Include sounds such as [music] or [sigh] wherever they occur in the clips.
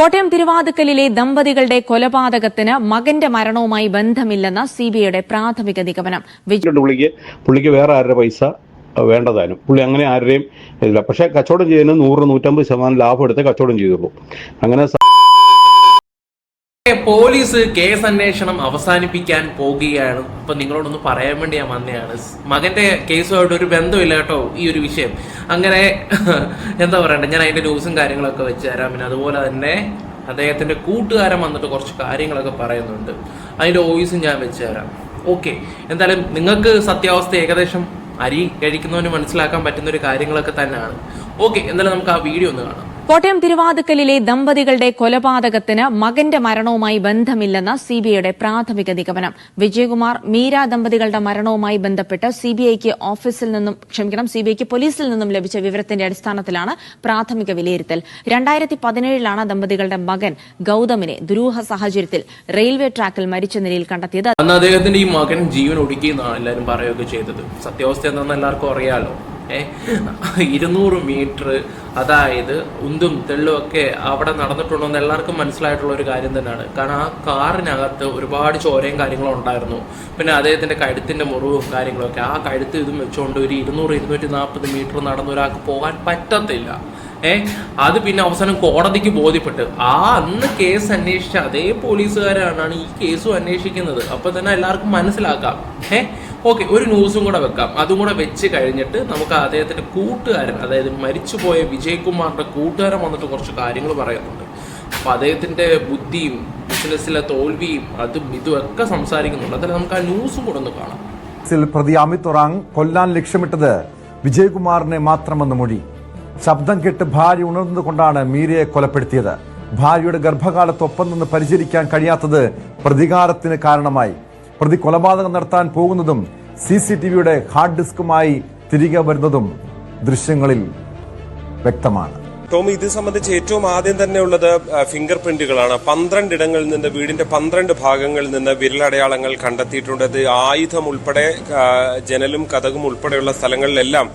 കോട്ടയം തിരുവാതുക്കലിലെ ദമ്പതികളുടെ കൊലപാതകത്തിന് മകന്റെ മരണവുമായി ബന്ധമില്ലെന്ന സിബിഐയുടെ പ്രാഥമിക നിഗമനം. പുള്ളിക്ക് വേറെ ആരുടെ പൈസ വേണ്ടതാനും. പുള്ളി അങ്ങനെ ആരുടെയും ഇല്ല പക്ഷേ കച്ചവടം ചെയ്യുന്ന നൂറ് നൂറ്റമ്പത് ശതമാനം ലാഭം എടുത്ത് കച്ചവടം ചെയ്തുള്ളൂ അങ്ങനെ പോലീസ് കേസ് അന്വേഷണം അവസാനിപ്പിക്കാൻ പോകുകയാണ്. അപ്പൊ നിങ്ങളോടൊന്ന് പറയാൻ വേണ്ടി ഞാൻ വന്നതാണ് മകന്റെ കേസുമായിട്ട് ഒരു ബന്ധമില്ല കേട്ടോ ഈ ഒരു വിഷയം. അങ്ങനെ എന്താ പറയണ്ടേ ഞാൻ അതിന്റെ ന്യൂസും കാര്യങ്ങളൊക്കെ വെച്ച് തരാം. പിന്നെ അതുപോലെ തന്നെ അദ്ദേഹത്തിന്റെ കൂട്ടുകാരൻ വന്നിട്ട് കുറച്ച് കാര്യങ്ങളൊക്കെ പറയുന്നുണ്ട്. അതിന്റെ വോയിസും ഞാൻ വെച്ച് തരാം. ഓക്കെ എന്തായാലും നിങ്ങൾക്ക് സത്യാവസ്ഥ ഏകദേശം അരി കഴിക്കുന്നവന് മനസ്സിലാക്കാൻ പറ്റുന്ന ഒരു കാര്യങ്ങളൊക്കെ തന്നെയാണ്. ഓക്കെ എന്തായാലും നമുക്ക് ആ വീഡിയോ ഒന്ന് കാണാം. കോട്ടയം തിരുവാതുക്കലിലെ ദമ്പതികളുടെ കൊലപാതകത്തിന് മകന്റെ മരണവുമായി ബന്ധമില്ലെന്ന സിബിഐയുടെ പ്രാഥമിക നിഗമനം. വിജയകുമാർ മീര ദമ്പതികളുടെ മരണവുമായി ബന്ധപ്പെട്ട് സിബിഐക്ക് ഓഫീസിൽ നിന്നും ക്ഷമിക്കണം സിബിഐക്ക് പോലീസിൽ നിന്നും ലഭിച്ച വിവരത്തിന്റെ അടിസ്ഥാനത്തിലാണ് പ്രാഥമിക വിലയിരുത്തൽ. രണ്ടായിരത്തി പതിനേഴിലാണ് ദമ്പതികളുടെ മകൻ ഗൌതമിനെ ദുരൂഹ സാഹചര്യത്തിൽ റെയിൽവേ ട്രാക്കിൽ മരിച്ച നിലയിൽ കണ്ടെത്തിയത്. അദ്ദേഹത്തിന്റെ ഈ മകൻ ജീവൻ ഒടുക്കിയെന്നാണ് എല്ലാവരും പറയുകയൊക്കെ ചെയ്തത്. സത്യാവസ്ഥ എന്താണെന്ന് എല്ലാവർക്കും അറിയാലോ. ഇരുന്നൂറ് മീറ്റർ അതായത് ഉന്തും തെള്ളും ഒക്കെ അവിടെ നടന്നിട്ടുണ്ടോ എന്ന് എല്ലാവർക്കും മനസ്സിലായിട്ടുള്ള ഒരു കാര്യം തന്നെയാണ്. കാരണം ആ കാറിനകത്ത് ഒരുപാട് ചോരയും കാര്യങ്ങളും ഉണ്ടായിരുന്നു. പിന്നെ അദ്ദേഹത്തിന്റെ കഴുത്തിന്റെ മുറിവും കാര്യങ്ങളൊക്കെ. ആ കഴുത്ത് ഇതും വെച്ചുകൊണ്ട് ഒരു ഇരുന്നൂറ് ഇരുന്നൂറ്റി നാൽപ്പത് മീറ്റർ നടന്ന ഒരാൾക്ക് പോകാൻ പറ്റത്തില്ല. ഏ അത് പിന്നെ അവസാനം കോടതിക്ക് ബോധ്യപ്പെട്ട്. ആ അന്ന് കേസ് അന്വേഷിച്ച അതേ പോലീസുകാരാണ് ഈ കേസും അന്വേഷിക്കുന്നത്. അപ്പൊ തന്നെ എല്ലാവർക്കും മനസ്സിലാക്കാം. ഏ ഓക്കെ ഒരു ന്യൂസും കൂടെ വെക്കാം. അതും കൂടെ വെച്ച് കഴിഞ്ഞിട്ട് നമുക്ക് അദ്ദേഹത്തിന്റെ കൂട്ടുകാരൻ അതായത് മരിച്ചുപോയ വിജയകുമാറിന്റെ കൂട്ടുകാരൻ വന്നിട്ട് കുറച്ച് കാര്യങ്ങൾ പറയുന്നുണ്ട്. അപ്പൊ അദ്ദേഹത്തിന്റെ ബുദ്ധിയും ബിസിനസ്സിലെ തോൽവിയും അതും ഇതും ഒക്കെ സംസാരിക്കുന്നുണ്ട്. അതായത് നമുക്ക് ആ ന്യൂസും കൂടെ ഒന്ന് കാണാം. പ്രതി അമിത് ഒറാങ് കൊല്ലാൻ ലക്ഷ്യമിട്ടത് വിജയകുമാറിനെ മാത്രമെന്ന് മൊഴി. ശബ്ദം കേട്ട് ഭാര്യ ഉണർന്നുകൊണ്ടാണ് മീരയെ കൊലപ്പെടുത്തിയത്. ഭാര്യയുടെ ഗർഭകാലത്തൊപ്പം നിന്ന് പരിചരിക്കാൻ കഴിയാത്തത് പ്രതികാരത്തിന് കാരണമായി. പ്രതി കൊലപാതകം നടത്താൻ പോകുന്നതും സി സി ടി വിയുടെ ഹാർഡ് ഡിസ്കുമായി തിരികെ വരുന്നതും ദൃശ്യങ്ങളിൽ വ്യക്തമാണ്. ടോമി ഇത് സംബന്ധിച്ച് ഏറ്റവും ആദ്യം തന്നെ ഉള്ളത് ഫിംഗർ പ്രിന്റുകളാണ് പന്ത്രണ്ട് ഇടങ്ങളിൽ നിന്ന് വീടിന്റെ പന്ത്രണ്ട് ഭാഗങ്ങളിൽ നിന്ന് വിരലടയാളങ്ങൾ കണ്ടെത്തിയിട്ടുണ്ട്. ആയുധം ഉൾപ്പെടെ ജനലും കഥകും ഉൾപ്പെടെയുള്ള സ്ഥലങ്ങളിലെല്ലാം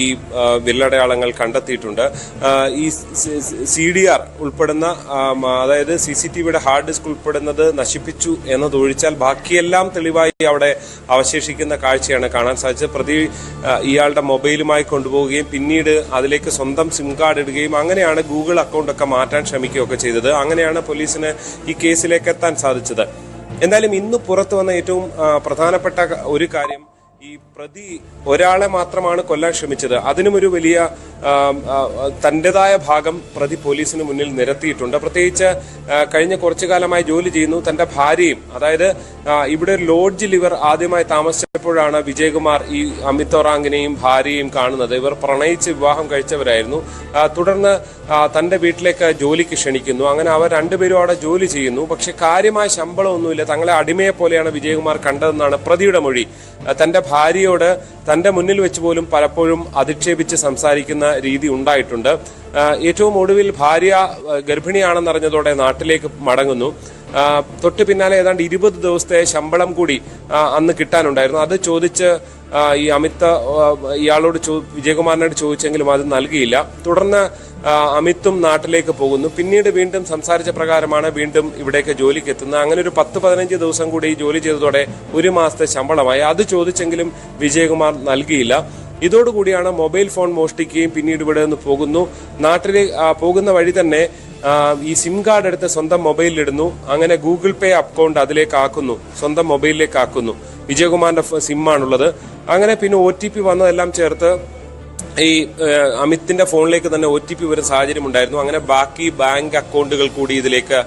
ഈ വിരലടയാളങ്ങൾ കണ്ടെത്തിയിട്ടുണ്ട്. ഈ സി ഡി ആർ ഉൾപ്പെടുന്ന അതായത് സി സി ടി വിയുടെ ഹാർഡ് ഡിസ്ക് ഉൾപ്പെടുന്നത് നശിപ്പിച്ചു എന്നതൊഴിച്ചാൽ ബാക്കിയെല്ലാം തെളിവായി അവിടെ അവശേഷിക്കുന്ന കാഴ്ചയാണ് കാണാൻ സാധിച്ചത്. പ്രതി ഇയാളുടെ മൊബൈലുമായി കൊണ്ടുപോവുകയും പിന്നീട് അതിലേക്ക് സ്വന്തം സിം കാർഡ് ഇടുകയും അങ്ങനെയാണ് ഗൂഗിൾ അക്കൗണ്ടൊക്കെ മാറ്റാൻ ശ്രമിക്കുകയൊക്കെ ചെയ്തത്. അങ്ങനെയാണ് പോലീസിന് ഈ കേസിലേക്ക് എത്താൻ സാധിച്ചത്. എന്തായാലും ഇന്ന് പുറത്തു വന്ന ഏറ്റവും പ്രധാനപ്പെട്ട ഒരു കാര്യം ഈ പ്രതി ഒരാളെ മാത്രമാണ് കൊല്ലാൻ ശ്രമിച്ചത്. അതിനും ഒരു വലിയ തന്റേതായ ഭാഗം പ്രതി പോലീസിന് മുന്നിൽ നിരത്തിയിട്ടുണ്ട്. പ്രത്യേകിച്ച് കഴിഞ്ഞ കുറച്ചു കാലമായി ജോലി ചെയ്യുന്നു. തന്റെ ഭാര്യയും അതായത് ഇവിടെ ഒരു ലോഡ്ജിൽ ഇവർ ആദ്യമായി താമസിച്ചപ്പോഴാണ് വിജയകുമാർ ഈ അമിത് ഒറാങ്കിനെയും ഭാര്യയും കാണുന്നത്. ഇവർ പ്രണയിച്ച് വിവാഹം കഴിച്ചവരായിരുന്നു. തുടർന്ന് തന്റെ വീട്ടിലേക്ക് ജോലിക്ക് ക്ഷണിക്കുന്നു. അങ്ങനെ അവർ രണ്ടുപേരും അവിടെ ജോലി ചെയ്യുന്നു. പക്ഷെ കാര്യമായ ശമ്പളമൊന്നുമില്ല. തങ്ങളെ അടിമയെ പോലെയാണ് വിജയകുമാർ കണ്ടതെന്നാണ് പ്രതിയുടെ മൊഴി. തന്റെ തന്റെ ഭാര്യയോട് തന്റെ മുന്നിൽ വെച്ച് പോലും പലപ്പോഴും അധിക്ഷേപിച്ച് സംസാരിക്കുന്ന രീതി ഉണ്ടായിട്ടുണ്ട്. ഏറ്റവും ഒടുവിൽ ഭാര്യ ഗർഭിണിയാണെന്നറിഞ്ഞതോടെ നാട്ടിലേക്ക് മടങ്ങുന്നു. തൊട്ട് പിന്നാലെ ഏതാണ്ട് ഇരുപത് ദിവസത്തെ ശമ്പളം കൂടി അന്ന് കിട്ടാനുണ്ടായിരുന്നു. അത് ചോദിച്ച് ഈ അമിത് ഇയാളോട് ചോ- വിജയകുമാറിനോട് ചോദിച്ചെങ്കിലും അത് നൽകിയില്ല. തുടർന്ന് അമിത്തും നാട്ടിലേക്ക് പോകുന്നു. പിന്നീട് വീണ്ടും സംസാരിച്ച പ്രകാരമാണ് വീണ്ടും ഇവിടേക്ക് ജോലിക്ക് എത്തുന്നത്. അങ്ങനെ ഒരു പത്ത് പതിനഞ്ച് ദിവസം കൂടി ജോലി ചെയ്തതോടെ ഒരു മാസത്തെ ശമ്പളമായി. അത് ചോദിച്ചെങ്കിലും വിജയകുമാർ നൽകിയില്ല. ഇതോടുകൂടിയാണ് മൊബൈൽ ഫോൺ മോഷ്ടിക്കുകയും പിന്നീട് ഇവിടെ നിന്ന് പോകുന്നു. നാട്ടിലെ പോകുന്ന വഴി തന്നെ ഈ സിം കാർഡ് എടുത്ത് സ്വന്തം മൊബൈലിലിടുന്നു. അങ്ങനെ ഗൂഗിൾ പേ അക്കൗണ്ട് അതിലേക്ക് ആക്കുന്നു. സ്വന്തം മൊബൈലിലേക്ക് ആക്കുന്നു. വിജയകുമാറിന്റെ സിമ്മാണുള്ളത് അങ്ങനെ പിന്നെ ഒ ടി പി വന്നതെല്ലാം ചേർത്ത് ഈ അമിത്തിന്റെ ഫോണിലേക്ക് തന്നെ ഒ ടി പി വരുന്ന സാഹചര്യം ഉണ്ടായിരുന്നു. അങ്ങനെ ബാക്കി ബാങ്ക് അക്കൗണ്ടുകൾ കൂടി ഇതിലേക്ക്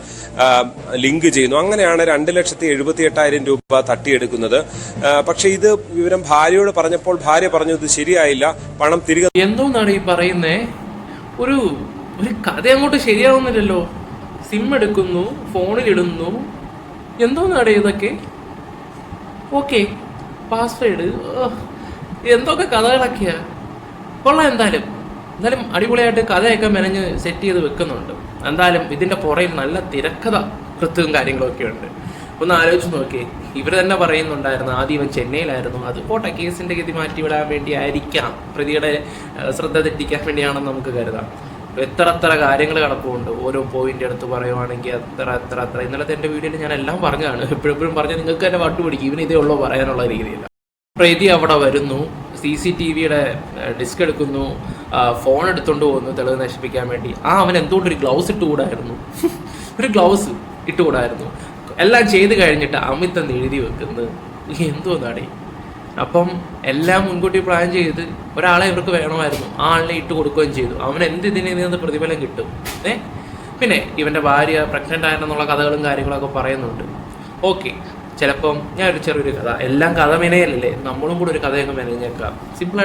ലിങ്ക് ചെയ്യുന്നു. അങ്ങനെയാണ് രണ്ട് ലക്ഷത്തി എഴുപത്തി എട്ടായിരം രൂപ തട്ടിയെടുക്കുന്നത്. പക്ഷെ ഇത് വിവരം ഭാര്യയോട് പറഞ്ഞപ്പോൾ ഭാര്യ പറഞ്ഞു ഇത് ശരിയായില്ല. പണം തിരികെ എന്തോന്നാണ് ഈ പറയുന്നേ? ഒരു ഒരു കഥ അങ്ങോട്ട് ശരിയാവുന്നില്ലല്ലോ. സിം എടുക്കുന്നു ഫോണിലിടുന്നു. എന്തോന്നാണ് ഇതൊക്കെ? Okay password. എന്തൊക്കെ കഥകളൊക്കെയാ? കൊള്ളാം എന്തായാലും. എന്തായാലും അടിപൊളിയായിട്ട് കഥയൊക്കെ മെനഞ്ഞ് സെറ്റ് ചെയ്ത് വെക്കുന്നുണ്ട്. എന്തായാലും ഇതിന്റെ പുറയിൽ നല്ല തിരക്കഥ കൃത്യവും കാര്യങ്ങളൊക്കെ ഉണ്ട്. ഒന്ന് ആലോചിച്ച് നോക്കിയേ. ഇവർ തന്നെ പറയുന്നുണ്ടായിരുന്നു ആദ്യം ഇവൻ ചെന്നൈയിലായിരുന്നു. അത് പോട്ടെ കേസിന്റെ ഗതി മാറ്റിവിടാൻ വേണ്ടി ആയിരിക്കാം പ്രതിയുടെ ശ്രദ്ധ തെറ്റിക്കാൻ വേണ്ടിയാണെന്ന് നമുക്ക് കരുതാം. എത്ര എത്ര കാര്യങ്ങൾ കിടപ്പുണ്ട്. ഓരോ പോയിന്റ് എടുത്ത് പറയുവാണെങ്കിൽ അത്ര അത്ര അത്ര. ഇന്നലത്തെ എന്റെ വീഡിയോയിൽ ഞാൻ എല്ലാം പറഞ്ഞതാണ്. എപ്പോഴെപ്പോഴും പറഞ്ഞാൽ നിങ്ങൾക്ക് തന്നെ വട്ടുപിടിക്കും. ഇവന് ഇതേ ഉള്ളൂ പറയാനുള്ള രീതിയില്ല പ്രതി അവിടെ വരുന്നു. സി സി ടി വിയുടെ ഡിസ്ക് എടുക്കുന്നു ഫോൺ എടുത്തുകൊണ്ട് പോകുന്നു തെളിവ് നശിപ്പിക്കാൻ വേണ്ടി. ആ അവൻ എന്തുകൊണ്ട് [laughs] ഒരു ഗ്ലൗസ് ഇട്ടുകൂടായിരുന്നു ഒരു ഗ്ലൗസ് ഇട്ടുകൂടായിരുന്നു എല്ലാം ചെയ്ത് കഴിഞ്ഞിട്ട് അമിത് എന്ന് എഴുതി വെക്കുന്നത്. എന്തോന്നാടേ. അപ്പം എല്ലാം മുൻകൂട്ടി പ്ലാൻ ചെയ്ത് ഒരാളെ ഇവർക്ക് വേണമായിരുന്നു. ആ ആളിനെ ഇട്ട് കൊടുക്കുകയും ചെയ്തു. അവൻ എന്ത് ഇതിനെ നിന്ന് പ്രതിഫലം കിട്ടും? ഏ? പിന്നെ ഇവന്റെ ഭാര്യ പ്രഗ്നന്റ് ആയിരുന്നുള്ള കഥകളും കാര്യങ്ങളൊക്കെ പറയുന്നുണ്ട്. ഓക്കെ. ചിലപ്പം ഞാൻ ഒരു ചെറിയൊരു കഥ. എല്ലാം കഥ മെനയല്ലേ? നമ്മളും കൂടെ ഒരു കഥയൊക്കെ മെനഞ്ഞേക്കാം.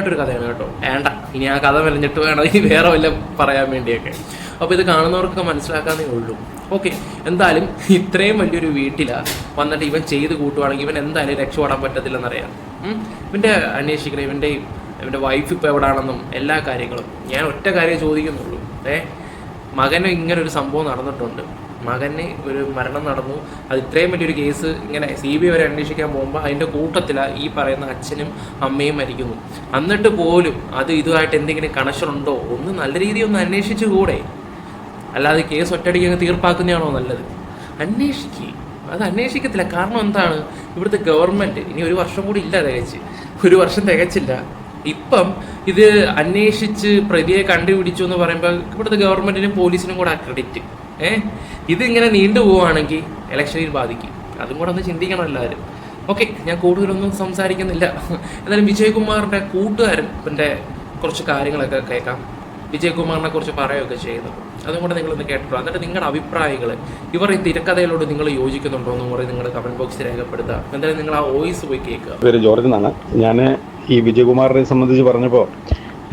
ഒരു കഥയാണ് കേട്ടോ. വേണ്ട. ഇനി ആ കഥ മെനഞ്ഞിട്ട് വേണം. ഇനി വേറെ വല്ല പറയാൻ വേണ്ടിയൊക്കെ. അപ്പോൾ ഇത് കാണുന്നവർക്ക് മനസ്സിലാക്കാന്നേ ഉള്ളൂ. ഓക്കെ. എന്തായാലും ഇത്രയും വലിയൊരു വീട്ടിലാ വന്നിട്ട് ഇവൻ ചെയ്ത് കൂട്ടുവാണെങ്കിൽ ഇവൻ എന്തായാലും രക്ഷപ്പെടാൻ പറ്റത്തില്ലെന്നറിയാം. ഇവന്റെ അന്വേഷിക്കണം ഇവന്റെ ഇവന്റെ വൈഫ് ഇപ്പോൾ എവിടെയാണെന്നും എല്ലാ കാര്യങ്ങളും. ഞാൻ ഒറ്റ കാര്യം ചോദിക്കുന്നുള്ളൂ. ഏ? മകന് ഇങ്ങനെ ഒരു സംഭവം നടന്നിട്ടുണ്ട്. മകന് ഒരു മരണം നടന്നു. അത് ഇത്രയും വലിയൊരു കേസ് ഇങ്ങനെ സി ബി വരെ അന്വേഷിക്കാൻ പോകുമ്പോൾ അതിന്റെ കൂട്ടത്തിലാണ് ഈ പറയുന്ന അച്ഛനും അമ്മയും മരിക്കുന്നു. എന്നിട്ട് പോലും അത് ഇതുമായിട്ട് എന്തെങ്കിലും കണക്ഷൻ ഉണ്ടോ? ഒന്ന് നല്ല രീതിയിൽ ഒന്ന് അന്വേഷിച്ചു കൂടെ. അല്ലാതെ കേസ് ഒറ്റയടിക്ക് അങ്ങ് തീർപ്പാക്കുന്നതാണോ നല്ലത്? അന്വേഷിക്കുക അത് അന്വേഷിക്കത്തില്ല. കാരണം എന്താണ്? ഇവിടുത്തെ ഗവൺമെന്റ് ഇനി ഒരു വർഷം കൂടി ഇല്ല തികച്ച്. ഒരു വർഷം തികച്ചില്ല. ഇപ്പം ഇത് അന്വേഷിച്ച് പ്രതിയെ കണ്ടുപിടിച്ചു എന്ന് പറയുമ്പോൾ ഇവിടുത്തെ ഗവൺമെന്റിനും പോലീസിനും കൂടെ ക്രെഡിറ്റ് ഏ? ഇതിങ്ങനെ നീണ്ടു പോവുകയാണെങ്കിൽ ഇലക്ഷനിൽ ബാധിക്കും. അതും കൂടെ ഒന്ന് ചിന്തിക്കണം എല്ലാവരും. ഓക്കെ ഞാൻ കൂടുതലൊന്നും സംസാരിക്കുന്നില്ല. എന്നാലും വിജയകുമാറിന്റെ കൂട്ടുകാരൻ പിന്നെ കുറച്ച് കാര്യങ്ങളൊക്കെ കേൾക്കാം. വിജയകുമാറിനെ കുറിച്ച് പറയുകയൊക്കെ ചെയ്യുന്നു. അതും കൂടെ നിങ്ങളൊന്ന് കേട്ടിട്ടു എന്നിട്ട് നിങ്ങളുടെ അഭിപ്രായങ്ങൾ ഇവർ ഈ തിരക്കഥയിലോട് നിങ്ങൾ യോജിക്കുന്നുണ്ടോ എന്ന് പറയും നിങ്ങൾ കമന്റ് ബോക്സിൽ രേഖപ്പെടുത്തുക. എന്തായാലും നിങ്ങൾ ആ വോയിസ് പോയി കേൾക്കുക. പേര് ജോർജ് എന്നാണ്. ഞാൻ ഈ വിജയകുമാറിനെ സംബന്ധിച്ച് പറഞ്ഞപ്പോൾ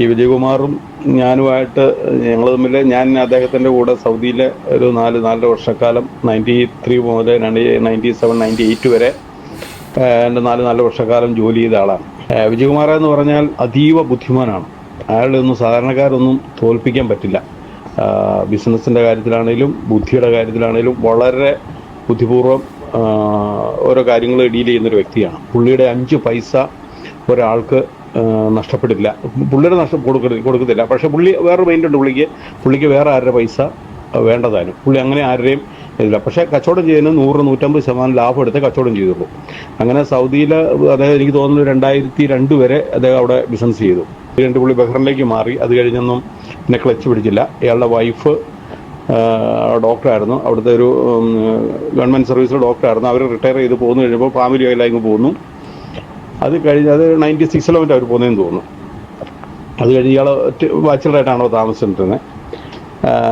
ഈ വിജയകുമാറും ഞാനുമായിട്ട് ഞങ്ങൾ തമ്മിൽ ഞാൻ അദ്ദേഹത്തിന്റെ കൂടെ സൗദിയിലെ ഒരു നാല് നാലര വർഷക്കാലം നയന്റി ത്രീ മുതൽ നയന്റി സെവൻ നയന്റി എയ്റ്റ് വരെ എന്റെ നാല് നാല് വർഷക്കാലം ജോലി ചെയ്ത ആളാണ്. വിജയകുമാർ എന്ന് പറഞ്ഞാൽ അതീവ ബുദ്ധിമാനാണ്. അയാളെ ഒന്നും സാധാരണക്കാരൊന്നും തോൽപ്പിക്കാൻ പറ്റില്ല. ബിസിനസ്സിന്റെ കാര്യത്തിലാണേലും ബുദ്ധിയുടെ കാര്യത്തിലാണേലും വളരെ ബുദ്ധിപൂർവം ഓരോ കാര്യങ്ങൾ ഡീൽ ചെയ്യുന്നൊരു വ്യക്തിയാണ്. പുള്ളിയുടെ അഞ്ച് പൈസ ഒരാൾക്ക് നഷ്ടപ്പെടില്ല. പുള്ളിയുടെ നഷ്ടം കൊടുക്ക കൊടുക്കത്തില്ല. പക്ഷേ പുള്ളി വേറെ മൈൻഡ് ഉണ്ട് പുള്ളിക്ക്. പുള്ളിക്ക് വേറെ ആരുടെ പൈസ വേണ്ടതാനും പുള്ളി അങ്ങനെ ആരുടെയും ഇല്ല പക്ഷേ കച്ചവടം ചെയ്യുന്ന നൂറ് നൂറ്റമ്പത് ശതമാനം ലാഭം എടുത്ത് കച്ചവടം ചെയ്തുള്ളൂ. അങ്ങനെ സൗദിയിൽ അതായത് എനിക്ക് തോന്നുന്നു രണ്ടായിരത്തി രണ്ട് വരെ അദ്ദേഹം അവിടെ ബിസിനസ് ചെയ്തു. രണ്ട് പുള്ളി ബഹ്റിനിലേക്ക് മാറി. അത് കഴിഞ്ഞൊന്നും പിന്നെ ക്ലച്ച് പിടിച്ചില്ല. ഇയാളുടെ വൈഫ് ഡോക്ടറായിരുന്നു അവിടുത്തെ ഒരു ഗവൺമെന്റ് സർവീസിലെ ഡോക്ടറായിരുന്നു അവർ റിട്ടയർ ചെയ്ത് പോകുന്നു. കഴിഞ്ഞപ്പോൾ ഫാമിലി ആയില്ലെങ്കിൽ പോകുന്നു അത് കഴിഞ്ഞ് അത് നയന്റി സിക്സിലോ മറ്റോ അവർ പോകുന്നതെന്ന് തോന്നുന്നു. അത് കഴിഞ്ഞ് ഇയാൾ ബാച്ചിലറായിട്ടാണോ താമസിച്ചിരുന്നത്.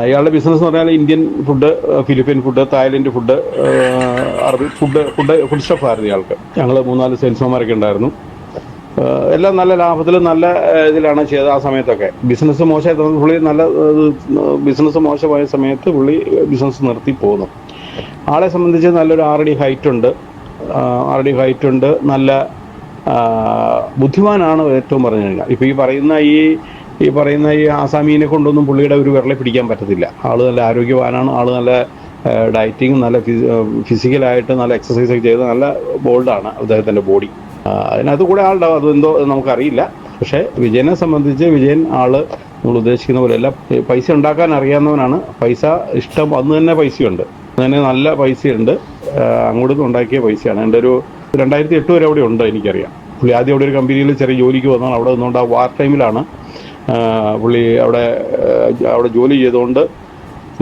ഇയാളുടെ ബിസിനസ് എന്ന് പറഞ്ഞാൽ Indian food Philippine food Thailand food അറബി ഫുഡ് ഫുഡ് ഫുഡ് സ്റ്റഫായിരുന്നു ഇയാൾക്ക്. ഞങ്ങൾ മൂന്നാൽ സെയിൽസ്മാൻമാരൊക്കെ ഉണ്ടായിരുന്നു. എല്ലാം നല്ല ലാഭത്തിൽ നല്ല ഇതിലാണ് ചെയ്തത് ആ സമയത്തൊക്കെ. ബിസിനസ് മോശമായി പുള്ളി നല്ല ബിസിനസ് മോശമായ സമയത്ത് പുള്ളി ബിസിനസ് നിർത്തി പോകുന്നു ആളെ സംബന്ധിച്ച് നല്ലൊരു ആറടി ഹൈറ്റ് ഉണ്ട്. ആറടി ഹൈറ്റ് ഉണ്ട്. നല്ല ബുദ്ധിമാനാണ് ഏറ്റവും പറഞ്ഞു കഴിഞ്ഞാൽ ഇപ്പോൾ ഈ പറയുന്ന ഈ ഈ പറയുന്ന ഈ ആസാമീനെ കൊണ്ടൊന്നും പുള്ളിയുടെ ഒരു വിരളെ പിടിക്കാൻ പറ്റത്തില്ല. ആൾ നല്ല ആരോഗ്യവാനാണ് ആൾ നല്ല ഡയറ്റിങ്ങും നല്ല ഫിസിക്കലായിട്ട് നല്ല എക്സസൈസ് ഒക്കെ ചെയ്ത് നല്ല ബോൾഡാണ് അദ്ദേഹത്തിന്റെ ബോഡി. അതിനകത്ത് കൂടെ ആളുണ്ടാവും അതെന്തോ നമുക്കറിയില്ല. പക്ഷേ വിജയനെ സംബന്ധിച്ച് വിജയൻ ആൾ നമ്മൾ ഉദ്ദേശിക്കുന്ന പോലെയല്ല എല്ലാം പൈസ ഉണ്ടാക്കാൻ അറിയാവുന്നവനാണ്. പൈസ ഇഷ്ടം അന്ന് തന്നെ പൈസയുണ്ട്. അന്ന് തന്നെ നല്ല പൈസയുണ്ട്. അങ്ങോട്ട് ഉണ്ടാക്കിയ പൈസയാണ്. എന്റെ ഒരു രണ്ടായിരത്തി എട്ട് വരെ അവിടെ ഉണ്ട് എനിക്കറിയാം. പുള്ളി ആദ്യം അവിടെ ഒരു കമ്പനിയിൽ ചെറിയ ജോലിക്ക് വന്നതാണ് അവിടെ നിന്നുകൊണ്ട് ആ വാർ ടൈമിലാണ് പുള്ളി അവിടെ അവിടെ ജോലി ചെയ്തുകൊണ്ട്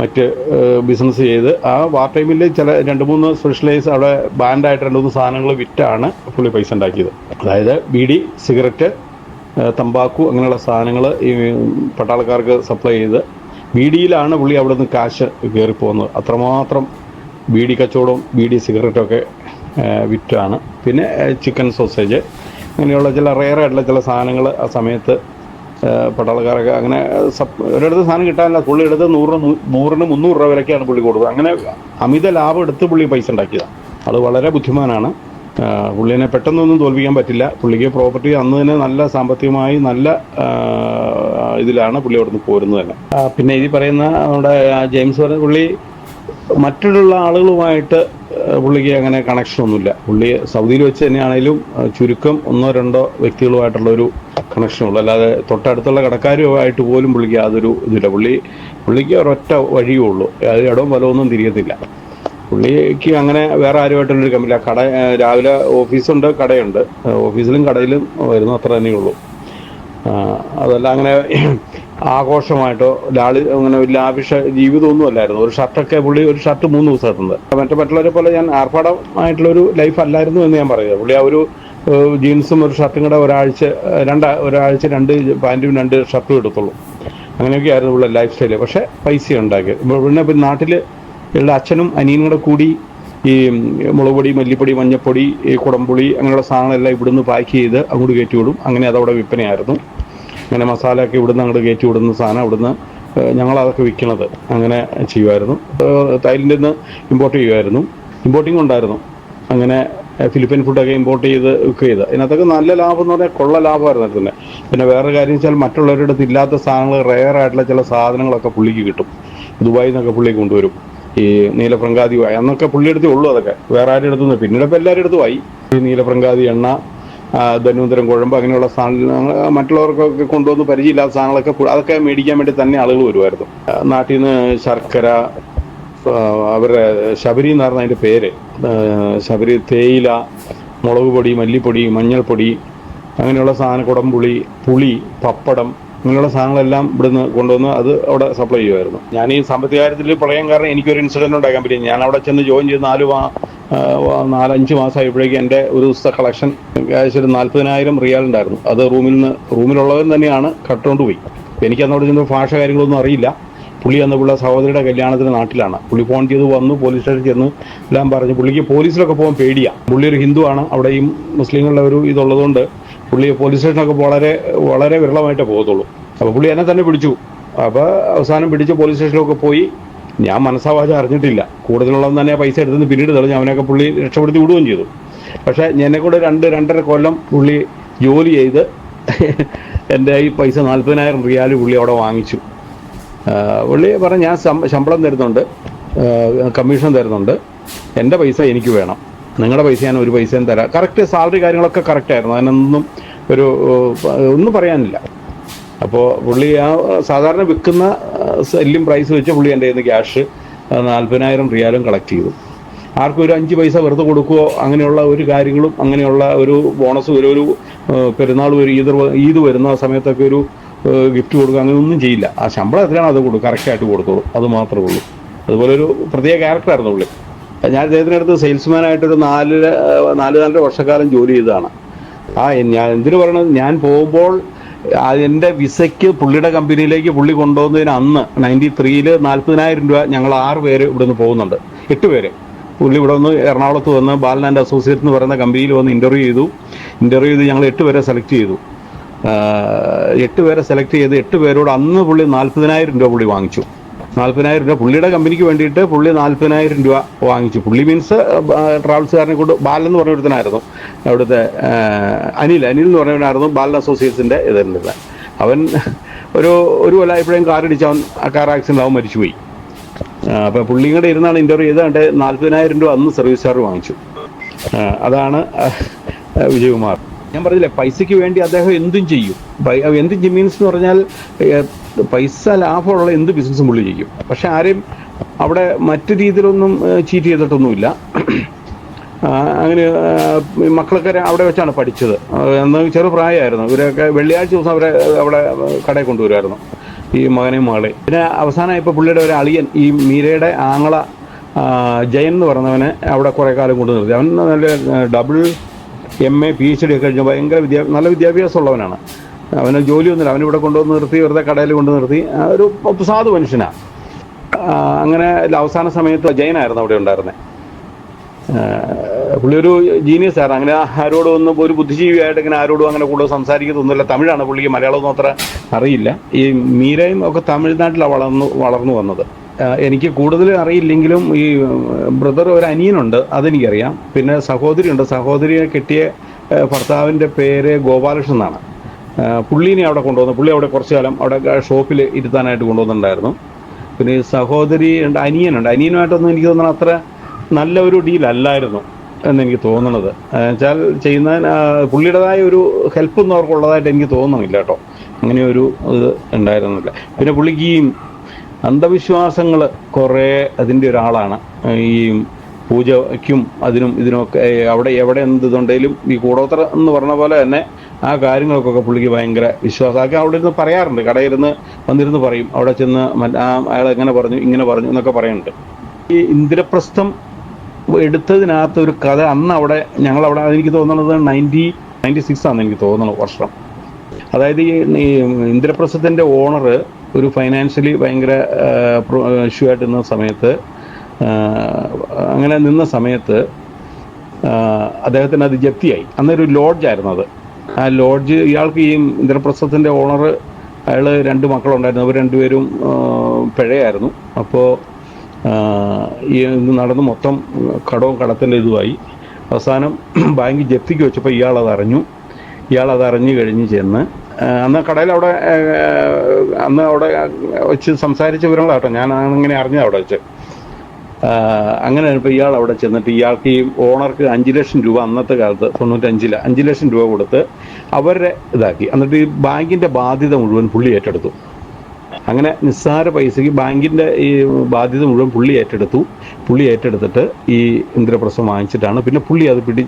മറ്റ് ബിസിനസ് ചെയ്ത്. ആ വാർ ടൈമിൽ ചില രണ്ട് മൂന്ന് സ്പെഷ്യലൈസ് അവിടെ ബാൻഡായിട്ട് രണ്ട് മൂന്ന് സാധനങ്ങൾ വിറ്റാണ് പുള്ളി പൈസ ഉണ്ടാക്കിയത്. അതായത് ബീഡി സിഗരറ്റ് തമ്പാക്കു അങ്ങനെയുള്ള സാധനങ്ങൾ ഈ പട്ടാളക്കാർക്ക് സപ്ലൈ ചെയ്ത്. ബീഡിയിലാണ് പുള്ളി അവിടെ നിന്ന് കാശ് കയറിപ്പോകുന്നത്. അത്രമാത്രം ബീഡി കച്ചവടവും ബീഡി സിഗരറ്റും ഒക്കെ ഏഹ് വിറ്റാണ്. പിന്നെ ചിക്കൻ സോസേജ് അങ്ങനെയുള്ള ചില റെയർ ആയിട്ടുള്ള ചില സാധനങ്ങൾ ആ സമയത്ത് പട്ടാളക്കാരൊക്കെ അങ്ങനെ സപ് ഒരിടത്ത് സാധനം കിട്ടാനില്ല. പുള്ളി എടുത്ത് നൂറിന് നൂറിന് മുന്നൂറ് രൂപ വരെയൊക്കെയാണ് പുള്ളി കൊടുത്തത്. അങ്ങനെ അമിത ലാഭം എടുത്ത് പുള്ളി പൈസ ഉണ്ടാക്കിയതാണ് അത് വളരെ ബുദ്ധിമാനാണ്. പുള്ളിനെ പെട്ടെന്നൊന്നും തോൽപ്പിക്കാൻ പറ്റില്ല. പുള്ളിക്ക് പ്രോപ്പർട്ടി അന്ന് തന്നെ നല്ല സാമ്പത്തികമായി നല്ല ഇതിലാണ് പുള്ളി അവിടുന്ന് പോരുന്നത് തന്നെ. പിന്നെ ഇതിൽ പറയുന്ന നമ്മുടെ ജെയിംസ് പറഞ്ഞ പുള്ളി മറ്റുള്ള ആളുകളുമായിട്ട് പുള്ളിക്ക് അങ്ങനെ കണക്ഷൻ ഒന്നുമില്ല. പുള്ളി സൗദിയിൽ വെച്ച് തന്നെയാണെങ്കിലും ചുരുക്കം ഒന്നോ രണ്ടോ വ്യക്തികളുമായിട്ടുള്ള ഒരു കണക്ഷൻ ഉള്ളൂ. അല്ലാതെ തൊട്ടടുത്തുള്ള കടക്കാരുമായിട്ട് പോലും പുള്ളിക്ക് യാതൊരു ഇതില്ല പുള്ളി പുള്ളിക്ക് ഒരൊറ്റ വഴിയേ ഉള്ളൂ. അത് ഇടവും വലമൊന്നും തിരിയത്തില്ല. പുള്ളിക്ക് അങ്ങനെ വേറെ ആരുമായിട്ടുള്ളൊരു കമ്മില്ല കട രാവിലെ ഓഫീസുണ്ട് കടയുണ്ട്. ഓഫീസിലും കടയിലും വരുന്ന അത്ര തന്നെയുള്ളൂ. അതല്ല അങ്ങനെ ആഘോഷമായിട്ടോ ലാളി അങ്ങനെ ലാവിഷ ജീവിതമൊന്നും അല്ലായിരുന്നു ഒരു ഷർട്ടൊക്കെ പുള്ളി ഒരു ഷർട്ട് മൂന്ന് ദിവസം ഇടുന്നത് മറ്റേ മറ്റുള്ളവരെ പോലെ ഞാൻ ആർഭാടമായിട്ടുള്ള ഒരു ലൈഫ് അല്ലായിരുന്നു എന്ന് ഞാൻ പറയുക. പുള്ളി ആ ഒരു ജീൻസും ഒരു ഷർട്ടും കൂടെ ഒരാഴ്ച രണ്ട ഒരാഴ്ച രണ്ട് പാന്റും രണ്ട് ഷർട്ടും എടുത്തുള്ളൂ. അങ്ങനെയൊക്കെ ആയിരുന്നു പുള്ളി ലൈഫ് സ്റ്റൈൽ. പക്ഷേ പൈസ ഉണ്ടാക്കിയത്. പിന്നെ നാട്ടിൽ ഉള്ള അച്ഛനും അനിയനും കൂടെ കൂടി ഈ മുളക് പൊടി മല്ലിപ്പൊടി മഞ്ഞപ്പൊടി ഈ കുടംപുളി അങ്ങനെയുള്ള സാധനങ്ങളെല്ലാം ഇവിടുന്ന് പാക്ക് ചെയ്ത് അങ്ങോട്ട് കയറ്റി വിടും അങ്ങനെ അതവിടെ വിൽപ്പനയായിരുന്നു. അങ്ങനെ മസാലയൊക്കെ ഇവിടുന്ന് അങ്ങോട്ട് കയറ്റി വിടുന്ന സാധനം ഇവിടുന്ന് ഞങ്ങളതൊക്കെ വിൽക്കണത് അങ്ങനെ ചെയ്യുമായിരുന്നു. തായ്ലൻഡിൽ നിന്ന് ഇമ്പോർട്ട് ചെയ്യുമായിരുന്നു. ഇമ്പോർട്ടിങ് ഉണ്ടായിരുന്നു. അങ്ങനെ ഫിലിപ്പൈൻ ഫുഡൊക്കെ ഇമ്പോർട്ട് ചെയ്ത് വിൽക്കുക ചെയ്ത്. അതിനകത്തൊക്കെ നല്ല ലാഭം എന്ന് പറഞ്ഞാൽ കൊള്ള ലാഭമായിരുന്നു തന്നെ. പിന്നെ വേറെ കാര്യം വെച്ചാൽ മറ്റുള്ളവരുടെ ഇല്ലാത്ത സാധനങ്ങൾ റെയർ ആയിട്ടുള്ള ചില സാധനങ്ങളൊക്കെ പുള്ളിക്ക് കിട്ടും. ദുബായിൽ നിന്നൊക്കെ കൊണ്ടുവരും. ഈ നീലപ്രങ്കാതി വായ അന്നൊക്കെ പുള്ളിയെടുത്തേ ഉള്ളൂ അതൊക്കെ. വേറെ ആരുടെ അടുത്തുനിന്ന് പിന്നീട് ഇപ്പം എല്ലാവരുടെ അടുത്തും ആയി. ഈ നീലപ്രങ്കാതി എണ്ണ ധനുന്തരം കുഴമ്പ് അങ്ങനെയുള്ള സാധനങ്ങൾ മറ്റുള്ളവർക്കൊക്കെ കൊണ്ടുവന്ന് പരിചയമില്ലാത്ത സാധനങ്ങളൊക്കെ അതൊക്കെ മേടിക്കാൻ വേണ്ടി തന്നെ ആളുകൾ വരുമായിരുന്നു. നാട്ടിൽ നിന്ന് ശർക്കര അവരുടെ ശബരി എന്ന് പറഞ്ഞ അതിന്റെ പേര്. ശബരി തേയില മുളക് പൊടി മല്ലിപ്പൊടി മഞ്ഞൾപ്പൊടി അങ്ങനെയുള്ള സാധനം കുടംപുളി പുളി പപ്പടം അങ്ങനെയുള്ള സാധനങ്ങളെല്ലാം ഇവിടുന്ന് കൊണ്ടുവന്ന് അത് അവിടെ സപ്ലൈ ചെയ്യുമായിരുന്നു ഞാൻ ഈ സാമ്പത്തിക കാര്യത്തിൽ പ്രളയം കാരണം എനിക്കൊരു ഇൻസിഡന്റ് ഉണ്ടാക്കാൻ പറ്റി. ഞാൻ അവിടെ ചെന്ന് ജോയിൻ ചെയ്ത് നാല് മാ നാലഞ്ച് മാസമായപ്പോഴേക്കും എന്റെ ഒരു ദിവസത്തെ കളക്ഷൻ ഏകദേശം ഒരു നാൽപ്പതിനായിരം റിയാൽ ഉണ്ടായിരുന്നു. അത് റൂമിൽ നിന്ന് റൂമിലുള്ളവൻ തന്നെയാണ് കട്ടുകൊണ്ട് പോയി. എനിക്ക് അന്നോട് ചെന്ന് ഭാഷ കാര്യങ്ങളൊന്നും അറിയില്ല. പുള്ളി അന്ന് പുള്ള സഹോദരിയുടെ കല്യാണത്തിന് നാട്ടിലാണ്. പുള്ളി ഫോൺ ചെയ്ത് വന്നു പോലീസ് സ്റ്റേഷനിൽ ചെന്ന് എല്ലാം പറഞ്ഞു. പുള്ളിക്ക് പോലീസിലൊക്കെ പോകാൻ പേടിയാണ് പുള്ളി ഒരു ഹിന്ദുവാണ്. അവിടെയും മുസ്ലിങ്ങളുടെ ഒരു ഇതുള്ളതുകൊണ്ട് പുള്ളി പോലീസ് സ്റ്റേഷനൊക്കെ വളരെ വളരെ വിരളമായിട്ടേ പോകത്തുള്ളൂ. അപ്പോൾ പുള്ളി എന്നെ തന്നെ പിടിച്ചു. അപ്പോൾ അവസാനം പിടിച്ച് പോലീസ് സ്റ്റേഷനിലൊക്കെ പോയി. ഞാൻ മനസ്സാവാചം അറിഞ്ഞിട്ടില്ല. കൂടുതലുള്ളതെന്ന് തന്നെ പൈസ എടുത്തുനിന്ന് പിന്നീട് തെളിഞ്ഞ്. അവനെയൊക്കെ പുള്ളി രക്ഷപ്പെടുത്തി വിടുകയും ചെയ്തു. പക്ഷേ എന്നെ കൂടെ രണ്ട് രണ്ടര കൊല്ലം പുള്ളി ജോലി ചെയ്ത് എന്റെ ഈ പൈസ നാൽപ്പതിനായിരം റിയാൽ പുള്ളി അവിടെ വാങ്ങിച്ചു. പുള്ളി പറഞ്ഞ ഞാൻ ശമ്പളം തരുന്നുണ്ട്. കമ്മീഷൻ തരുന്നുണ്ട്. എന്റെ പൈസ എനിക്ക് വേണം. നിങ്ങളുടെ പൈസ ഞാൻ ഒരു പൈസയും തരാം. കറക്റ്റ് സാലറി കാര്യങ്ങളൊക്കെ കറക്റ്റ് ആയിരുന്നു. അതിനൊന്നും ഒരു ഒന്നും പറയാനില്ല. അപ്പോൾ പുള്ളി ആ സാധാരണ വിൽക്കുന്ന സെല്ലും പ്രൈസ് വെച്ച് പുള്ളി എന്റെ കയ്യിൽ ക്യാഷ് നാൽപ്പതിനായിരം റിയാലും കളക്ട് ചെയ്തു. ആർക്കും ഒരു അഞ്ച് പൈസ വെറുതെ കൊടുക്കുകയോ അങ്ങനെയുള്ള ഒരു കാര്യങ്ങളും അങ്ങനെയുള്ള ഒരു ബോണസ് ഒരു ഒരു പെരുന്നാൾ ഒരു ഈദ് ഈദ് വരുന്ന സമയത്തൊക്കെ ഒരു ഗിഫ്റ്റ് കൊടുക്കുക അങ്ങനെ ഒന്നും ചെയ്യില്ല. ആ ശമ്പളം എത്രയാണോ അത് കൊടുക്കും കറക്റ്റായിട്ട് കൊടുത്തോളൂ. അത് മാത്രമേ ഉള്ളൂ. അതുപോലെ ഒരു പ്രത്യേക ക്യാരക്ടറായിരുന്നു പുള്ളി. ഞാൻ അദ്ദേഹത്തിന്റെ അടുത്ത് സെയിൽസ്മാനായിട്ടൊരു നാല് നാല് നാലര വർഷക്കാലം ജോലി ചെയ്തതാണ്. ആ ഞാൻ എന്തിനു പറയണത് ഞാൻ പോകുമ്പോൾ എന്റെ വിസയ്ക്ക് പുള്ളിയുടെ കമ്പനിയിലേക്ക് പുള്ളി കൊണ്ടുപോകുന്നതിന് അന്ന് നയന്റി ത്രീയിൽ നാൽപ്പതിനായിരം രൂപ ഞങ്ങൾ ആറ് പേര് ഇവിടെ നിന്ന് പോകുന്നുണ്ട്. എട്ട് പേര്. പുള്ളി ഇവിടെ വന്ന് എറണാകുളത്ത് വന്ന് ബാലൻ ആൻഡ് അസോസിയേറ്റ് എന്ന് പറയുന്ന കമ്പനിയിൽ വന്ന് ഇന്റർവ്യൂ ചെയ്തു. ഇന്റർവ്യൂ ചെയ്ത് ഞങ്ങൾ എട്ട് പേരെ സെലക്ട് ചെയ്തു. എട്ട് പേരെ സെലക്ട് ചെയ്ത് എട്ട് പേരോട് അന്ന് പുള്ളി നാൽപ്പതിനായിരം രൂപ പുള്ളി വാങ്ങിച്ചു. നാൽപ്പതിനായിരം രൂപ. പുള്ളിയുടെ കമ്പനിക്ക് വേണ്ടിയിട്ട് പുള്ളി നാൽപ്പതിനായിരം രൂപ വാങ്ങിച്ചു. പുള്ളി മീൻസ് ട്രാവൽസുകാരനെ കൊണ്ട് ബാലൻ എന്ന് പറഞ്ഞ ഒരുത്തനായിരുന്നു. അവിടുത്തെ അനിൽ. അനിൽ എന്ന് പറഞ്ഞവനായിരുന്നു ബാലൻ അസോസിയേറ്റ്സിന്റെ ഇതിന്റെ അവൻ ഒരു ഒരു കൊല്ലം എപ്പോഴും കാറിടിച്ച് അവൻ കാർ ആക്സിഡന്റ് അവൻ മരിച്ചുപോയി. അപ്പോൾ പുള്ളിയും കൂടെ ഇരുന്നാണ് ഇന്റർവ്യൂ ചെയ്താണ്ട് നാൽപ്പതിനായിരം രൂപ അന്ന് സർവീസ് ചാർജ് വാങ്ങിച്ചു. അതാണ് വിജയകുമാർ. ഞാൻ പറഞ്ഞില്ലേ പൈസയ്ക്ക് വേണ്ടി അദ്ദേഹം എന്തും ചെയ്യും. എന്തും മീൻസ് എന്ന് പറഞ്ഞാൽ പൈസ ലാഭമുള്ള എന്ത് ബിസിനസ്സും പുള്ളി ചെയ്യും. പക്ഷെ ആരെയും അവിടെ മറ്റു രീതിയിലൊന്നും ചീറ്റ് ചെയ്തിട്ടൊന്നുമില്ല. അങ്ങനെ മക്കളൊക്കെ അവിടെ വെച്ചാണ് പഠിച്ചത്. അന്ന് ചെറുപ്രായമായിരുന്നു ഇവരൊക്കെ വെള്ളിയാഴ്ച ദിവസം അവരെ അവിടെ കടയിൽ കൊണ്ടുവരുമായിരുന്നു. ഈ മകനെയും മകളെ പിന്നെ അവസാനമായപ്പോൾ പുള്ളിയുടെ ഒരു അളിയൻ ഈ മീരയുടെ ആങ്ങള ജയൻ എന്ന് പറഞ്ഞവനെ അവിടെ കുറേ കാലം കൊണ്ടു നിർത്തി. അവൻ നല്ല double M A P H D ഒക്കെ കഴിഞ്ഞ ഭയങ്കര വിദ്യാ നല്ല വിദ്യാഭ്യാസമുള്ളവനാണ്. അവന് ജോലിയൊന്നുമില്ല. അവനിവിടെ കൊണ്ടുവന്ന് നിർത്തി വെറുതെ കടയിൽ കൊണ്ടു നിർത്തി. ഒരു സാധു മനുഷ്യനാണ് അങ്ങനെ അവസാന സമയത്ത് ജയനായിരുന്നു അവിടെ ഉണ്ടായിരുന്നത് പുള്ളി ഒരു ജീനിയസ് ആയിരുന്നു. അങ്ങനെ ആരോടും ഒന്നും ഒരു ബുദ്ധിജീവിയായിട്ട് ഇങ്ങനെ ആരോടും അങ്ങനെ കൂടുതൽ സംസാരിക്കുന്നൊന്നുമില്ല തമിഴാണ് പുള്ളിക്ക് മലയാളമൊന്നും അത്ര അറിയില്ല. ഈ മീരയും ഒക്കെ തമിഴ്നാട്ടിലാണ് വളർന്നു വളർന്നു വന്നത്. എനിക്ക് കൂടുതൽ അറിയില്ലെങ്കിലും ഈ ബ്രദർ ഒരു അനിയനുണ്ട് അതെനിക്കറിയാം. പിന്നെ സഹോദരിയുണ്ട്. സഹോദരിയെ കെട്ടിയ ഭർത്താവിന്റെ പേര് ഗോപാലകൃഷ്ണൻ എന്നാണ്. പുള്ളീനെ അവിടെ കൊണ്ടുവന്നു. പുള്ളി അവിടെ കുറച്ചു കാലം അവിടെ ഷോപ്പിൽ ഇരുത്താനായിട്ട് കൊണ്ടുവന്നിട്ടുണ്ടായിരുന്നു. പിന്നെ സഹോദരി ഉണ്ട് അനിയനുണ്ട്. അനിയനുമായിട്ടൊന്നും എനിക്ക് തോന്നണം അത്ര നല്ല ഒരു ഡീലല്ലായിരുന്നു എന്ന് എനിക്ക് തോന്നുന്നത് വെച്ചാൽ ചെയ്യുന്ന പുള്ളിയുടേതായ ഒരു ഹെൽപ്പൊന്നും അവർക്കുള്ളതായിട്ട് എനിക്ക് തോന്നുന്നില്ല കേട്ടോ. അങ്ങനെ ഒരു ഇത് ഉണ്ടായിരുന്നില്ല. പിന്നെ പുള്ളിക്ക് ഈ അന്ധവിശ്വാസങ്ങൾ കുറേ അതിന്റെ ഒരാളാണ്. ഈ പൂജയ്ക്കും അതിനും ഇതിനൊക്കെ അവിടെ എവിടെ എന്ത് ഇതുണ്ടെങ്കിലും ഈ കൂടോത്ര എന്ന് പറഞ്ഞ പോലെ തന്നെ ആ കാര്യങ്ങൾക്കൊക്കെ പുള്ളിക്ക് ഭയങ്കര വിശ്വാസം. അതൊക്കെ അവിടെ ഇരുന്ന് പറയാറുണ്ട്. കടയിരുന്ന് വന്നിരുന്ന് പറയും. അവിടെ ചെന്ന് ആ അയാൾ എങ്ങനെ പറഞ്ഞു ഇങ്ങനെ പറഞ്ഞു എന്നൊക്കെ പറയുന്നുണ്ട്. ഈ ഇന്ദ്രപ്രസ്ഥം എടുത്തതിനകത്ത് ഒരു കഥ അന്ന് അവിടെ ഞങ്ങൾ അവിടെ എനിക്ക് തോന്നുന്നത് നയന്റി നയന്റി സിക്സ് ആണെന്ന് എനിക്ക് തോന്നുന്നു വർഷം. അതായത് ഈ ഇന്ദ്രപ്രസ്ഥത്തിന്റെ ഓണർ ഒരു ഫൈനാൻഷ്യലി ഭയങ്കര ഇഷ്യൂ ആയിട്ട് നിന്ന സമയത്ത് അങ്ങനെ നിന്ന സമയത്ത് അദ്ദേഹത്തിന് അത് ജപ്തിയായി. അന്നൊരു ലോഡ്ജായിരുന്നു അത്. ആ ലോഡ്ജ് ഇയാൾക്ക് ഈ ഇന്ദ്രപ്രസ്ഥത്തിന്റെ ഓണർ അയാൾ രണ്ട് മക്കളുണ്ടായിരുന്നു. അവർ രണ്ടുപേരും പിഴയായിരുന്നു. അപ്പോൾ ഈ നടന്ന് മൊത്തം കടവും കടത്തിന്റെ ഇതുമായി. അവസാനം ബാങ്ക് ജപ്തിക്ക് വെച്ചപ്പോൾ ഇയാൾ അറിഞ്ഞു ഇയാൾ അറിഞ്ഞു കഴിഞ്ഞ് ചെന്ന് അന്ന് കടയിൽ അവിടെ അന്ന് അവിടെ വെച്ച് സംസാരിച്ച വിവരങ്ങളാട്ടോ ഞാൻ അങ്ങനെ അറിഞ്ഞത് അവിടെ വെച്ച്. അങ്ങനെ ഇപ്പോൾ ഇയാൾ അവിടെ ചെന്നിട്ട് ഇയാൾക്ക് ഈ ഓണർക്ക് അഞ്ച് ലക്ഷം രൂപ അന്നത്തെ കാലത്ത് തൊണ്ണൂറ്റഞ്ചിൽ അഞ്ച് ലക്ഷം രൂപ കൊടുത്ത് അവരെ ഇതാക്കി. എന്നിട്ട് ഈ ബാങ്കിന്റെ ബാധ്യത മുഴുവൻ പുള്ളി ഏറ്റെടുത്തു. അങ്ങനെ നിസ്സാര പൈസയ്ക്ക് ബാങ്കിന്റെ ഈ ബാധ്യത മുഴുവൻ പുള്ളി ഏറ്റെടുത്തു. പുള്ളി ഏറ്റെടുത്തിട്ട് ഈ ഇന്ദ്രപ്രസം വാങ്ങിച്ചിട്ടാണ്. പിന്നെ പുള്ളി അത് പിടി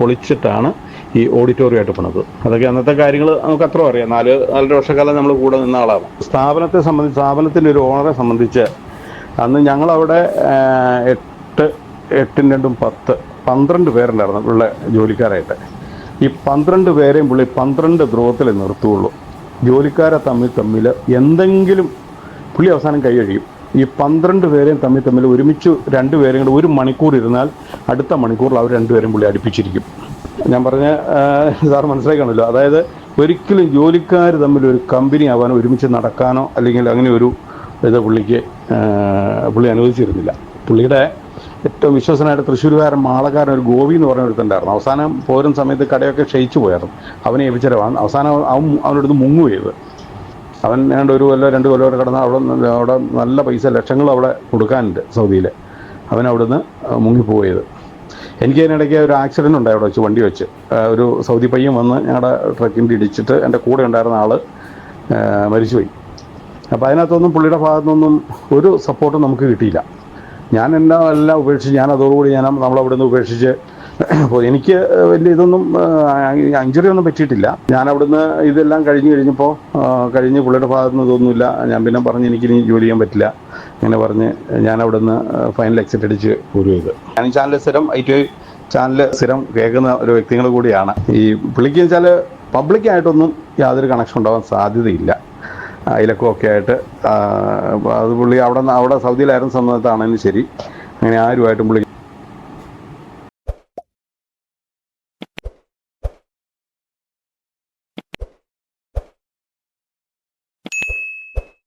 പൊളിച്ചിട്ടാണ് ഈ ഓഡിറ്റോറിയമായിട്ട് പണിത്. അതൊക്കെ അന്നത്തെ കാര്യങ്ങൾ നമുക്ക് അത്ര അറിയാം. നാല് നാലര വർഷക്കാലം നമ്മൾ കൂടെ നിന്ന ആളാണ്. സ്ഥാപനത്തെ സംബന്ധിച്ച് സ്ഥാപനത്തിന്റെ ഒരു ഓണറെ സംബന്ധിച്ച് അന്ന് ഞങ്ങളവിടെ എട്ട് എട്ടും രണ്ടും പത്ത് പന്ത്രണ്ട് പേരുണ്ടായിരുന്നു ഉള്ള ജോലിക്കാരായിട്ട്. ഈ പന്ത്രണ്ട് പേരെയും പുള്ളി പന്ത്രണ്ട് ധ്രുവത്തിൽ നിർത്തുകയുള്ളൂ. ജോലിക്കാരെ തമ്മിൽ തമ്മിൽ എന്തെങ്കിലും പുള്ളി അവസാനം കൈയഴിയും ഈ പന്ത്രണ്ട് പേരെയും തമ്മിൽ തമ്മിൽ ഒരുമിച്ച് രണ്ട് പേരും കൂടെ ഒരു മണിക്കൂർ ഇരുന്നാൽ അടുത്ത മണിക്കൂറിൽ അവർ രണ്ടുപേരും പുള്ളി അടുപ്പിച്ചിരിക്കും. ഞാൻ പറഞ്ഞ സാർ മനസ്സിലാക്കണമല്ലോ അതായത് ഒരിക്കലും ജോലിക്കാർ തമ്മിൽ ഒരു കമ്പനി ആവാനോ ഒരുമിച്ച് നടക്കാനോ അല്ലെങ്കിൽ അങ്ങനെ ഒരു ഇത് പുള്ളിക്ക് പുള്ളി അനുവദിച്ചിരുന്നില്ല. പുള്ളിയുടെ ഏറ്റവും വിശ്വസനായിട്ട് തൃശ്ശൂരുകാരൻ മാളക്കാരൻ ഒരു ഗോപി എന്ന് പറഞ്ഞ ഒരുത്തുണ്ടായിരുന്നു അവസാനം പോരുന്ന സമയത്ത് കടയൊക്കെ ക്ഷയിച്ചു പോയായിരുന്നു. അവനെ ഏൽപ്പിച്ചവൻ അവസാനം അവൻ അവനടുത്ത് മുങ്ങു ചെയ്ത്. അവൻ ഏതാണ്ട് ഒരു കൊല്ലോ രണ്ട് കൊല്ലോ വരെ കിടന്ന് അവിടെ അവിടെ നല്ല പൈസ ലക്ഷങ്ങൾ അവിടെ കൊടുക്കാനുണ്ട് സൗദിയിൽ അവൻ അവിടുന്ന് മുങ്ങിപ്പോയത്. എനിക്ക് അതിനിടയ്ക്ക് ഒരു ആക്സിഡന്റ് ഉണ്ടായി അവിടെ വെച്ച് വണ്ടി വെച്ച്. ഒരു സൗദി പയ്യൻ വന്ന് ഞങ്ങളുടെ ട്രക്കിന്റെ ഇടിച്ചിട്ട് എന്റെ കൂടെ ഉണ്ടായിരുന്ന ആൾ മരിച്ചുപോയി. അപ്പോൾ അതിനകത്തൊന്നും പുള്ളിയുടെ ഭാഗത്തുനിന്നൊന്നും ഒരു സപ്പോർട്ടും നമുക്ക് കിട്ടിയില്ല. ഞാൻ എല്ലാം എല്ലാം ഉപേക്ഷിച്ച് ഞാൻ അതോടുകൂടി ഞാൻ നമ്മളവിടെ നിന്ന് ഉപേക്ഷിച്ച് എനിക്ക് വലിയ ഇതൊന്നും അഞ്ചറി ഒന്നും പറ്റിയിട്ടില്ല. ഞാൻ അവിടുന്ന് ഇതെല്ലാം കഴിഞ്ഞ് കഴിഞ്ഞപ്പോൾ കഴിഞ്ഞ് പുള്ളിയുടെ ഭാഗത്തുനിന്ന് ഇതൊന്നുമില്ല. ഞാൻ പിന്നെ പറഞ്ഞ് എനിക്ക് ഇനി ജോലി ചെയ്യാൻ പറ്റില്ല. അങ്ങനെ പറഞ്ഞ് ഞാൻ അവിടുന്ന് ഫൈനൽ എക്സിറ്റ് അടിച്ച് പോരും ചെയ്ത് ഞാൻ ചാനൽ സ്ഥിരം ഐ ടി ചാനൽ സ്ഥിരം കേൾക്കുന്ന ഒരു വ്യക്തികൾ കൂടിയാണ്. ഈ പുള്ളിക്ക് വെച്ചാൽ പബ്ലിക്കായിട്ടൊന്നും യാതൊരു കണക്ഷൻ ഉണ്ടാവാൻ സാധ്യതയില്ല. അയലക്കമൊക്കെ ആയിട്ട് ആ, അത് പുള്ളി അവിടെ അവിടെ സൗദിയിലായിരുന്ന സമയത്താണെങ്കിലും ശരി. അങ്ങനെ ആരുമായിട്ടും പുള്ളി